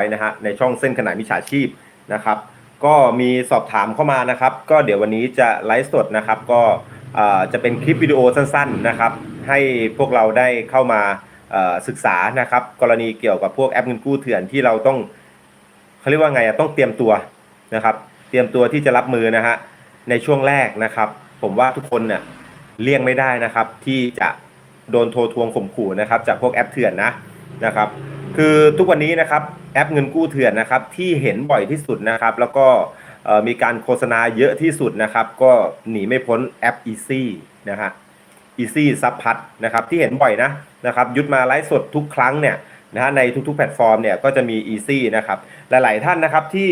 ว้นะฮะในช่องเส้นขนาดมิจฉาชีพนะครับ ก็มีสอบถามเข้ามานะครับ ก็เดี๋ยววันนี้จะไลฟ์สดนะครับ ก็จะเป็นคลิปวิดีโอสั้นๆนะครับ ให้พวกเราได้เข้ามาศึกษานะครับ กรณีเกี่ยวกับพวกแอปเงินกู้เถื่อนที่เราต้องเขาเรียกว่าไงต้องเตรียมตัวนะครับ เตรียมตัวที่จะรับมือนะฮะในช่วงแรกนะครับ ผมว่าทุกคนเนี่ยเลี่ยงไม่ได้นะครับ ที่จะโดนโทรทวงข่มขู่นะครับ จากพวกแอปเถื่อนนะนะครับ คือทุกวันนี้นะครับแอปเงินกู้เถื่อนนะครับที่เห็นบ่อยที่สุดนะครับ แล้วก็มีการโฆษณาเยอะที่สุดนะครับ ก็หนีไม่พ้นแอป Easy นะฮะ Easy ซับพัดนะครับที่เห็นบ่อยนะนะครับยุดมาไลฟ์สดทุกครั้งเนี่ยนะฮะในทุกๆแพลตฟอร์มเนี่ยก็จะมี Easy นะครับหลายๆท่านนะครับที่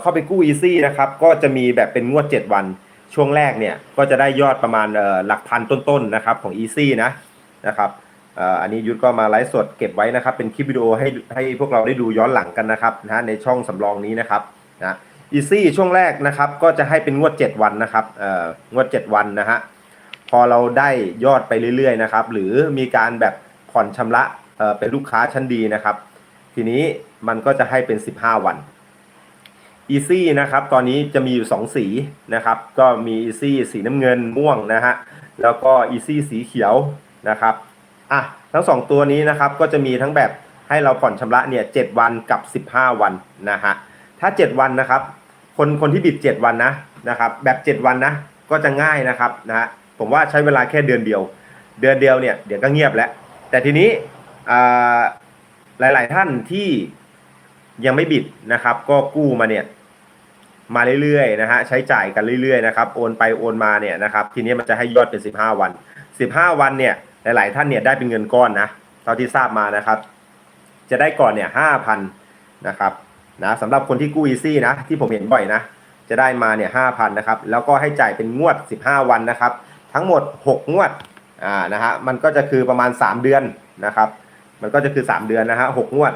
เข้าไปกู้ Easy นะครับก็จะมีแบบเป็นงวด 7 วันช่วงแรกเนี่ยก็จะได้ยอดประมาณหลักพันต้นๆนะครับของ Easy นะนะครับ อันนี้ยุทธก็มาไลฟ์สดเก็บไว้นะครับ เป็นคลิปวิดีโอให้ให้พวกเราได้ดูย้อนหลังกันนะครับนะในช่องสำรองนี้นะครับนะอีซี่ช่วงแรกนะครับก็จะให้เป็นงวด 7 วันนะครับเอ่องวด 7 วันนะฮะพอเราได้ยอดไปเรื่อยๆนะครับหรือมีการแบบผ่อนชำระเอ่อเป็นลูกค้าชั้นดีนะครับ ทีนี้มันก็จะให้เป็น 15 วัน Easy นะครับตอนนี้จะมีอยู่ 2 สีนะครับ ก็มี Easy สีน้ำเงินม่วงนะฮะแล้วก็ Easy สีเขียวนะครับ อะทั้งสองตัวนี้นะครับก็จะมีทั้งแบบให้เราผ่อนชำระเนี่ยเวันกับ 15 วันนะฮะถ้า 7 วันนะครับ คนคนที่บิด 7 วันนะนะครับแบบ 7 วันนะก็จะง่ายนะครับนะฮะผมว่าใช้เวลาแค่เดือนเดียว เดือนเดียวเนี่ยเดี๋ยวก็เงียบแล้ว แต่ทีนี้อ่าหลายๆท่านที่ยังไม่บิดนะครับ ก็กู้มาเนี่ยมาเรื่อยๆนะฮะใช้จ่ายกันเรื่อยๆนะครับโอนไปโอนมาเนี่ยนะครับทีนี้มันจะให้ยอดเป็น 15 วัน 15 วันเนี่ย หลาย ๆ ท่านเนี่ยได้เป็นเงินก้อนนะเท่าที่ทราบมานะครับ จะได้ก่อนเนี่ยห้าพันนะครับนะสำหรับคนที่กู้อีซี่นะ ที่ผมเห็นบ่อยนะ จะได้มาเนี่ยห้าพันนะครับ แล้วก็ให้จ่ายเป็นงวด 15 วันนะครับ ทั้งหมด 6 งวดอ่านะฮะมันก็จะคือประมาณ 3 เดือนนะครับ มันก็จะคือ 3 เดือนนะฮะหกงวด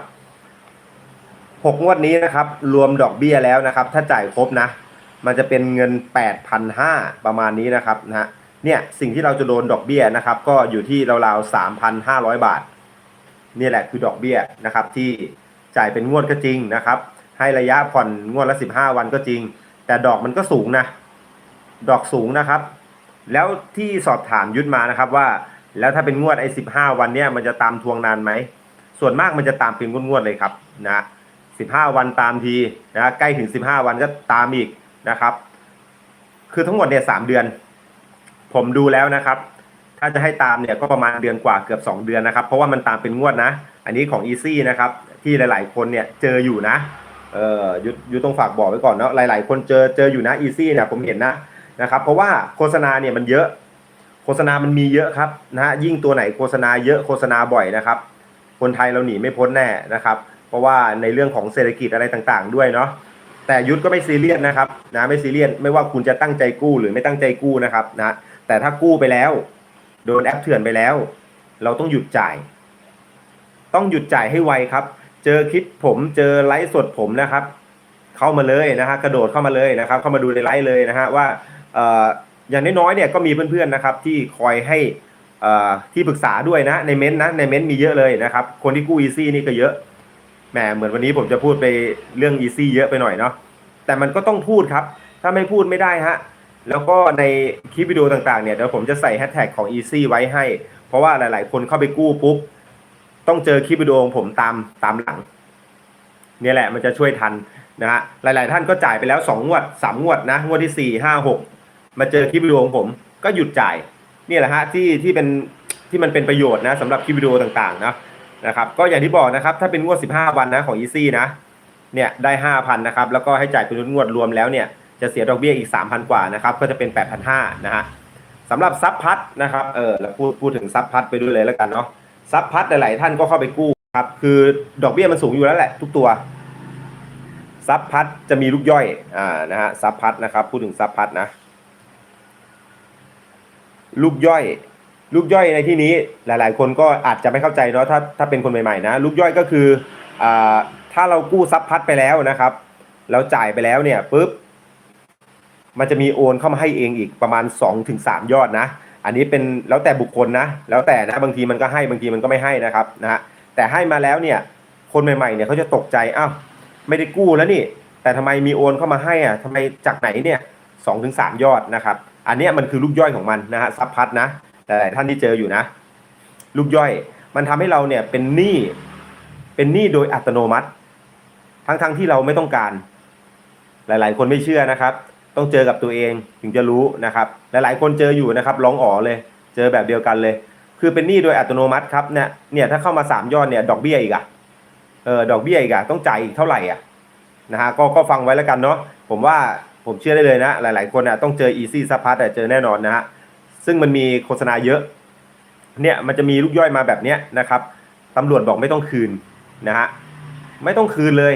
6 งวดนี้นะครับ รวมดอกเบี้ยแล้วนะครับ ถ้าจ่ายครบนะ มันจะเป็นเงิน 8,500 ประมาณนี้นะครับนะฮะ เนี่ยสิ่งที่เราจะโดนดอกเบี้ยนะครับ ก็อยู่ที่ราวๆ3,500บาทนี่แหละคือดอกเบี้ยนะครับ ที่จ่ายเป็นงวดก็จริงนะครับ ให้ระยะผ่อนงวดละ15วันก็จริง แต่ดอกมันก็สูงนะ ดอกสูงนะครับ แล้วที่สอบถามยุทธมานะครับว่า แล้วถ้าเป็นงวดไอ้15วันเนี่ยมันจะตามทวงนานไหมส่วนมากมันจะตามเป็นงวดๆเลยครับนะ15วันตามทีนะใกล้ถึง15วันก็ตามอีกนะครับ คือทั้งหมดเนี่ย3เดือน ผมดูแล้วนะครับ ถ้าจะให้ตามเนี่ยก็ประมาณเดือนกว่าเกือบ 2 เดือนนะครับ เพราะว่ามันตามเป็นงวดนะ อันนี้ของ Easy นะครับที่หลาย ๆ คนเนี่ยเจออยู่นะเออยุยุต้องฝากบอกไว้ก่อนเนาะหลาย ๆ คนเจอเจออยู่นะ Easy เนี่ยผมเห็นนะนะครับ เพราะว่าโฆษณาเนี่ยมันเยอะ โฆษณามันมีเยอะครับนะฮะยิ่งตัวไหนโฆษณาเยอะโฆษณาบ่อยนะครับ คนไทยเราหนีไม่พ้นแน่นะครับ เพราะว่าในเรื่องของเศรษฐกิจอะไรต่าง ๆ ด้วยเนาะแต่ยุทธก็ไม่ซีเรียสนะครับนะไม่ซีเรียสไม่ว่าคุณจะตั้งใจกู้หรือไม่ตั้งใจกู้นะครับนะ แต่ถ้ากู้ไปแล้ว โดนแอปเถื่อนไปแล้ว เราต้องหยุดจ่าย ต้องหยุดจ่ายให้ไวครับ เจอคลิปผมเจอไลฟ์สดผมนะครับ เข้ามาเลยนะฮะกระโดดเข้ามาเลยนะครับ เข้ามาดูในไลฟ์เลยนะฮะว่าออย่างน้อยๆเนี่ยก็มีเพื่อนๆนะครับ ที่คอยให้ที่ปรึกษาด้วยนะในเม้นต์นะในเม้นต์มีเยอะเลยนะครับ คนที่กู้อีซี่นี่ก็เยอะแหมเหมือนวันนี้ผมจะพูดไปเรื่อง Easy เยอะไปหน่อยเนาะแต่มันก็ต้องพูดครับ ถ้าไม่พูดไม่ได้ฮะ แล้วก็ในคลิปวิดีโอต่างๆเนี่ยเดี๋ยวผมจะใส่แฮชแท็กของ Easy ไว้ให้ เพราะว่าหลาย ๆ คนเข้าไปกู้ปุ๊บ ต้องเจอคลิปวิดีโอของผมตามตามหลังเนี่ยแหละมันจะช่วยทันนะฮะหลาย ๆ ท่านก็จ่ายไปแล้ว2งวด3งวดนะงวดที่ 4 5 6 มาเจอคลิปวิดีโอของผมก็หยุดจ่ายเนี่ยแหละฮะที่ที่เป็นที่มันเป็นประโยชน์นะสำหรับคลิปวิดีโอต่างๆนะนะครับก็อย่างที่บอกนะครับถ้าเป็นงวด 15 วันนะของ Easy นะเนี่ยได้ 5,000นะครับแล้วก็ให้จ่ายเป็นงวดรวมแล้วเนี่ย จะเสียดอกเบี้ยอีก 3,000 กว่านะครับ ก็จะเป็น 8,500นะฮะสำหรับซับพัดนะครับ เออเราพูดพูดถึงซับพัดไปด้วยเลยแล้วกันเนาะซับพัดหลาย ๆ ท่านก็เข้าไปกู้ครับ คือดอกเบี้ยมันสูงอยู่แล้วแหละ ทุกตัวซับพัดจะมีลูกย่อย อ่า นะฮะซับพัดนะครับ พูดถึงซับพัดนะ ลูกย่อย ลูกย่อยในที่นี้หลาย ๆ คนก็อาจจะไม่เข้าใจเนาะ ถ้าถ้าเป็นคนใหม่ ๆ นะ ลูกย่อยก็คือ อ่า ถ้าเรากู้ซับพัดไปแล้วนะครับ เราจ่ายไปแล้วเนี่ยปุ๊บ มันจะมีโอนเข้ามาให้เองอีกประมาณ2-3ถึงยอดนะ อันนี้เป็นแล้วแต่บุคคลนะ แล้วแต่นะบางทีมันก็ให้บางทีมันก็ไม่ให้นะครับนะฮะแต่ให้มาแล้วเนี่ยคนใหม่ๆเนี่ยเขาจะตกใจอ้าวไม่ได้กู้แล้วนี่ แต่ทำไมมีโอนเข้ามาให้อะทำไมจากไหนเนี่ยสองถึงสามยอดนะครับ อันนี้มันคือลูกย่อยของมันนะฮะซับพัดนะแต่หลายท่านที่เจออยู่นะ ลูกย่อย มันทำให้เราเนี่ยเป็นหนี้เป็นหนี้โดยอัตโนมัติ ทั้งๆที่เราไม่ต้องการ หลาย ๆ คนไม่เชื่อนะครับ ต้องเจอกับตัวเองถึงจะรู้นะครับ หลายๆ คนเจออยู่นะครับร้องอ๋อเลย เจอแบบเดียวกันเลย คือเป็นหนี้โดยอัตโนมัติครับเนี่ยเนี่ยถ้าเข้ามาสามยอดเนี่ยดอกเบี้ยอีกอะเออดอกเบี้ยอีกอะต้องจ่ายอีกเท่าไหร่อะนะฮะก็ก็ฟังไว้แล้วกันเนาะผมว่าผมเชื่อได้เลยนะ หลาย ๆ คนอะต้องเจอ easy ซัพพัทเจอแน่นอนนะฮะซึ่งมันมีโฆษณาเยอะเนี่ยมันจะมีลูกย่อยมาแบบเนี้ยนะครับตำรวจบอกไม่ต้องคืนนะฮะไม่ต้องคืนเลย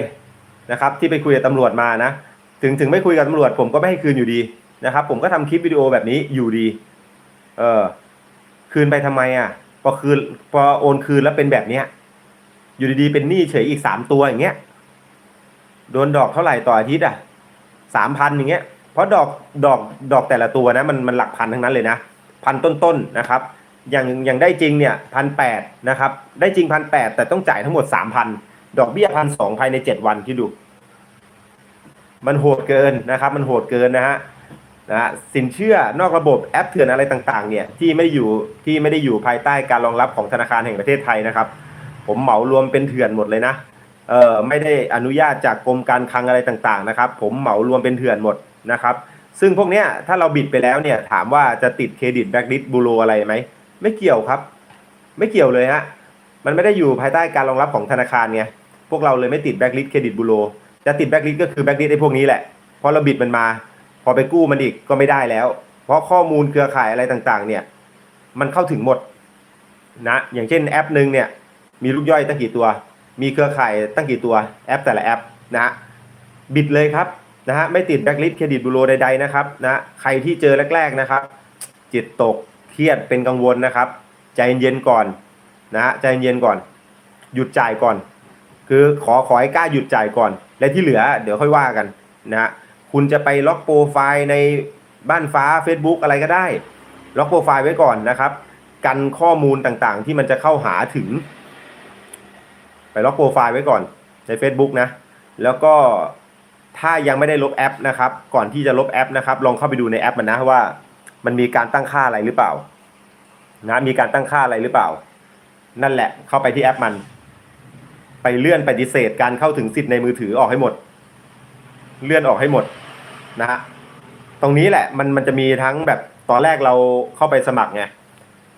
นะครับ ที่ไปคุยกับตำรวจมานะ ถึงถึงไม่คุยกับตำรวจผมก็ไม่ให้คืนอยู่ดีนะครับ ผมก็ทำคลิปวิดีโอแบบนี้อยู่ดี เออ คืนไปทำไมอะ พอคืนพอโอนคืนแล้วเป็นแบบเนี้ย อยู่ดีๆเป็นหนี้เฉยอีกสามตัวอย่างเงี้ย โดนดอกเท่าไหร่ต่ออาทิตย์อะสามพันอย่างเงี้ย เพราะดอกดอกดอกแต่ละตัวนะมันมันหลักพันทั้งนั้นเลยนะพันต้นๆนะครับ อย่างอย่างได้จริงเนี่ยพันแปดนะครับ ได้จริงพันแปดแต่ต้องจ่ายทั้งหมดสามพันดอกเบี้ยพันสองภายในเจ็ดวันที่ดู มันโหดเกินนะครับ มันโหดเกินนะฮะนะฮะสินเชื่อนอกระบบแอปเถื่อนอะไรต่างๆ เนี่ยที่ไม่ได้อยู่ที่ไม่ได้อยู่ภายใต้การรองรับของธนาคารแห่งประเทศไทยนะครับ ผมเหมารวมเป็นเถื่อนหมดเลยนะเออไม่ได้อนุญาตจากกรมการคลังอะไรต่างๆนะครับ ผมเหมารวมเป็นเถื่อนหมดนะครับ ซึ่งพวกเนี้ยถ้าเราบิดไปแล้วเนี่ยถามว่าจะติดเครดิตแบ็กลิสบูโรอะไรไหมไม่เกี่ยวครับ ไม่เกี่ยวเลยฮะมันไม่ได้อยู่ภายใต้การรองรับของธนาคารไงพวกเราเลยไม่ติดแบ็กลิสเครดิตบูโร จะติดแบ็กลิสก็คือแบ็กลิสไอ้พวกนี้แหละพอเราบิดมันมา พอไปกู้มันอีกก็ไม่ได้แล้ว เพราะข้อมูลเครือข่ายอะไรต่างๆ เนี่ย มันเข้าถึงหมดนะอย่างเช่นแอปหนึ่งเนี่ย มีลูกย่อยตั้งกี่ตัว มีเครือข่ายตั้งกี่ตัวแอปแต่ละแอปนะฮะบิดเลยครับนะฮะไม่ติดแบ็กลิสเครดิตบูโรใดๆนะครับนะใครที่เจอแรก ๆนะครับ จิตตกเครียดเป็นกังวลนะครับ ใจเย็นๆก่อนนะฮะใจเย็นๆก่อน หยุดจ่ายก่อน คือขอขอให้กล้าหยุดจ่ายก่อน และที่เหลือเดี๋ยวค่อยว่ากันนะฮะคุณจะไปล็อกโปรไฟล์ในบ้านฟ้า Facebook อะไรก็ได้ ล็อกโปรไฟล์ไว้ก่อนนะครับ กันข้อมูลต่างๆ ที่มันจะเข้าหาถึง ไปล็อกโปรไฟล์ไว้ก่อนใน Facebook นะ แล้วก็ถ้ายังไม่ได้ลบแอปนะครับ ก่อนที่จะลบแอปนะครับ ลองเข้าไปดูในแอปมันนะว่า มันมีการตั้งค่าอะไรหรือเปล่า นะมีการตั้งค่าอะไรหรือเปล่า นั่นแหละเข้าไปที่แอปมัน ไปเลื่อนปฏิเสธการเข้าถึงสิทธิ์ในมือถือออกให้หมด เลื่อนออกให้หมดนะฮะตรงนี้แหละมันมันจะมีทั้งแบบตอนแรกเราเข้าไปสมัครไง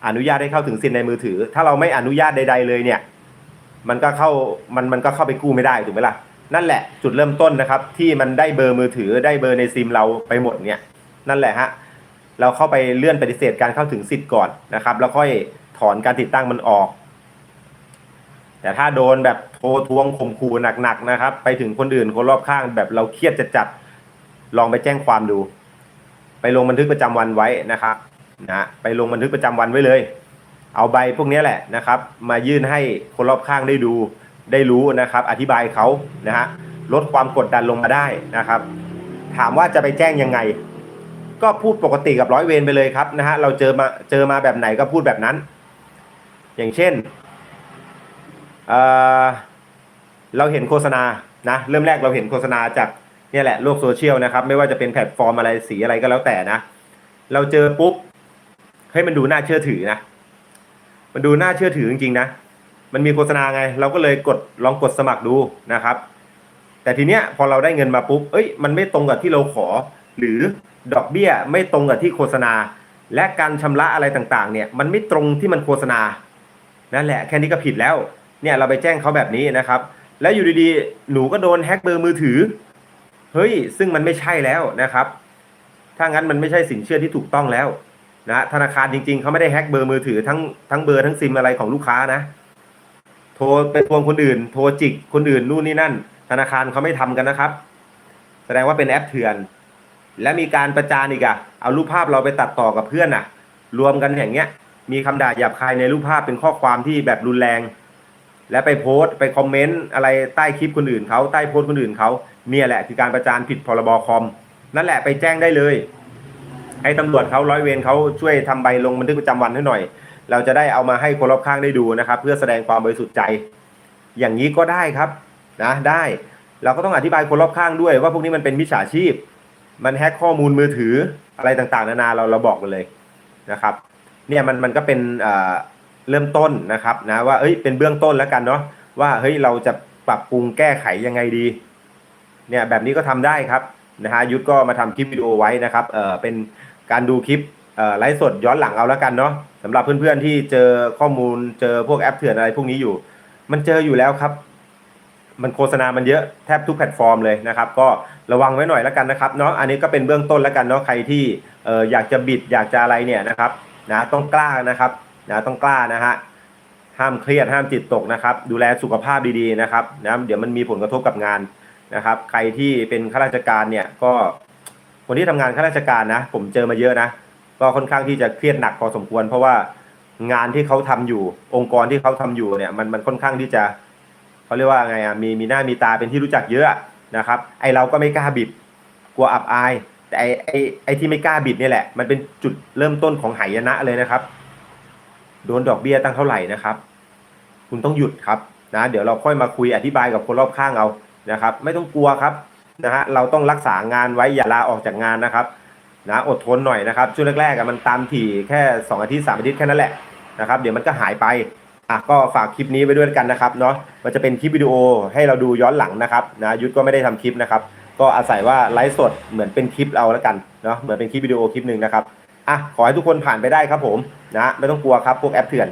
อนุญาตให้เข้าถึงสิทธิ์ในมือถือ ถ้าเราไม่อนุญาตใด ๆ เลยเนี่ย มันก็เข้ามันมันก็เข้าไปกู้ไม่ได้ถูกไหมล่ะนั่นแหละจุดเริ่มต้นนะครับ ที่มันได้เบอร์มือถือได้เบอร์ในซิมเราไปหมดเนี่ยนั่นแหละฮะเราเข้าไปเลื่อนปฏิเสธการเข้าถึงสิทธิ์ก่อนนะครับ แล้วค่อยถอนการติดตั้งมันออก แต่ถ้าโดนแบบโทรทวงข่มขู่หนักๆนะครับ ไปถึงคนอื่นคนรอบข้างแบบเราเครียดจะจัดลองไปแจ้งความดู ไปลงบันทึกประจำวันไว้นะครับนะไปลงบันทึกประจำวันไว้เลย เอาใบพวกนี้แหละนะครับ มายื่นให้คนรอบข้างได้ดูได้รู้นะครับ อธิบายเขานะฮะลดความกดดันลงมาได้นะครับ ถามว่าจะไปแจ้งยังไง ก็พูดปกติกับร้อยเวรไปเลยครับนะฮะเราเจอมาเจอมาแบบไหนก็พูดแบบนั้น อย่างเช่น เเราเห็นโฆษณานะเริ่มแรกเราเห็นโฆษณาจากเนี่ยแหละโลกโซเชียลนะครับ ไม่ว่าจะเป็นแพลตฟอร์มอะไรสีอะไรก็แล้วแต่นะ เราเจอปุ๊บให้มันดูน่าเชื่อถือนะ มันดูน่าเชื่อถือจริงๆนะ มันมีโฆษณาไง เราก็เลยกดลองกดสมัครดูนะครับ แต่ทีเนี้ยพอเราได้เงินมาปุ๊บ เอ้ย มันไม่ตรงกับที่เราขอ หรือดอกเบี้ยไม่ตรงกับที่โฆษณา และการชำระอะไรต่างๆ เนี่ย มันไม่ตรงที่มันโฆษณา นั่นแหละ แค่นี้ก็ผิดแล้ว เนี่ยเราไปแจ้งเขาแบบนี้นะครับ แล้วอยู่ดีๆ หนูก็โดนแฮ็กเบอร์มือถือ เฮ้ย ซึ่งมันไม่ใช่แล้วนะครับ ถ้างั้นมันไม่ใช่สินเชื่อที่ถูกต้องแล้วนะธนาคารจริงๆ เขาไม่ได้แฮ็กเบอร์มือถือทั้งทั้งเบอร์ทั้งซิมอะไรของลูกค้านะ โทรไปทวงคนอื่น โทรจิกคนอื่นนู่นนี่นั่น ธนาคารเขาไม่ทำกันนะครับ แสดงว่าเป็นแอปเถื่อน และมีการประจานอีกอะเอารูปภาพเราไปตัดต่อกับเพื่อนอะรวมกันอย่างเงี้ย มีคำด่าหยาบคายในรูปภาพเป็นข้อความที่แบบรุนแรง และไปโพสต์ไปคอมเมนต์อะไรใต้คลิปคนอื่นเขาใต้โพสต์คนอื่นเขาเนี่ยแหละคือการประจานผิดพรบคอม นั่นแหละไปแจ้งได้เลย ให้ตำรวจเขาร้อยเวรเขาช่วยทำใบลงบันทึกประจำวันให้หน่อย เราจะได้เอามาให้คนรอบข้างได้ดูนะครับ เพื่อแสดงความบริสุทธิ์ใจ อย่างนี้ก็ได้ครับนะได้เราก็ต้องอธิบายคนรอบข้างด้วย ว่าพวกนี้มันเป็นมิจฉาชีพ มันแฮ็กข้อมูลมือถืออะไรต่างๆ นานาเราเราบอกกันเลยนะครับ เนี่ยมันมันก็เป็น เริ่มต้นนะครับนะว่าเอ้ยเป็นเบื้องต้นแล้วกันเนาะว่าเฮ้ยเราจะปรับปรุงแก้ไขยังไงดีเนี่ยแบบนี้ก็ทำได้ครับนะฮะยุทธก็มาทำคลิปวิดีโอไว้นะครับเออเป็นการดูคลิปเอ่อไลฟ์สดย้อนหลังเอาแล้วกันเนาะสำหรับเพื่อนๆที่เจอข้อมูลเจอพวกแอปเถื่อนอะไรพวกนี้อยู่ มันเจออยู่แล้วครับ มันโฆษณามันเยอะแทบทุกแพลตฟอร์มเลยนะครับ ก็ระวังไว้หน่อยแล้วกันนะครับเนาะอันนี้ก็เป็นเบื้องต้นแล้วกันเนาะใครที่เอออยากจะบิดอยากจะอะไรเนี่ยนะครับนะต้องกล้านะครับ นะต้องกล้านะฮะห้ามเครียดห้ามจิตตกนะครับ ดูแลสุขภาพดีๆนะครับนะเดี๋ยวมันมีผลกระทบกับงานนะครับ ใครที่เป็นข้าราชการเนี่ยก็คนที่ทำงานข้าราชการนะ ผมเจอมาเยอะนะก็ค่อนข้างที่จะเครียดหนักพอสมควร เพราะว่างานที่เขาทำอยู่ องค์กรที่เขาทำอยู่เนี่ยมันมันค่อนข้างที่จะเขาเรียกว่าไงอะมีมีหน้ามีตาเป็นที่รู้จักเยอะนะครับ ไอเราก็ไม่กล้าบิดกลัวอับอาย แต่ไอไอไอที่ไม่กล้าบิดนี่แหละ มันเป็นจุดเริ่มต้นของหายนะเลยนะครับ โดนดอกเบี้ยตั้งเท่าไหร่นะครับ คุณต้องหยุดครับนะเดี๋ยวเราค่อยมาคุยอธิบายกับคนรอบข้างเอานะครับ ไม่ต้องกลัวครับนะฮะเราต้องรักษางานไว้อย่าลาออกจากงานนะครับนะอดทนหน่อยนะครับช่วงแรกๆมันตามถี่แค่สองอาทิตย์สามอาทิตย์แค่นั้นแหละนะครับ เดี๋ยวมันก็หายไปอะก็ฝากคลิปนี้ไว้ด้วยกันนะครับเนาะมันจะเป็นคลิปวิดีโอให้เราดูย้อนหลังนะครับนะยุทธก็ไม่ได้ทำคลิปนะครับ ก็อาศัยว่าไลฟ์สดเหมือนเป็นคลิปเอาแล้วกันเนาะเหมือนเป็นคลิปวิดีโอคลิปหนึ่งนะครับ อะขอให้ทุกคนผ่านไปได้ครับผมนะไม่ต้องกลัวครับพวกแอปเถื่อน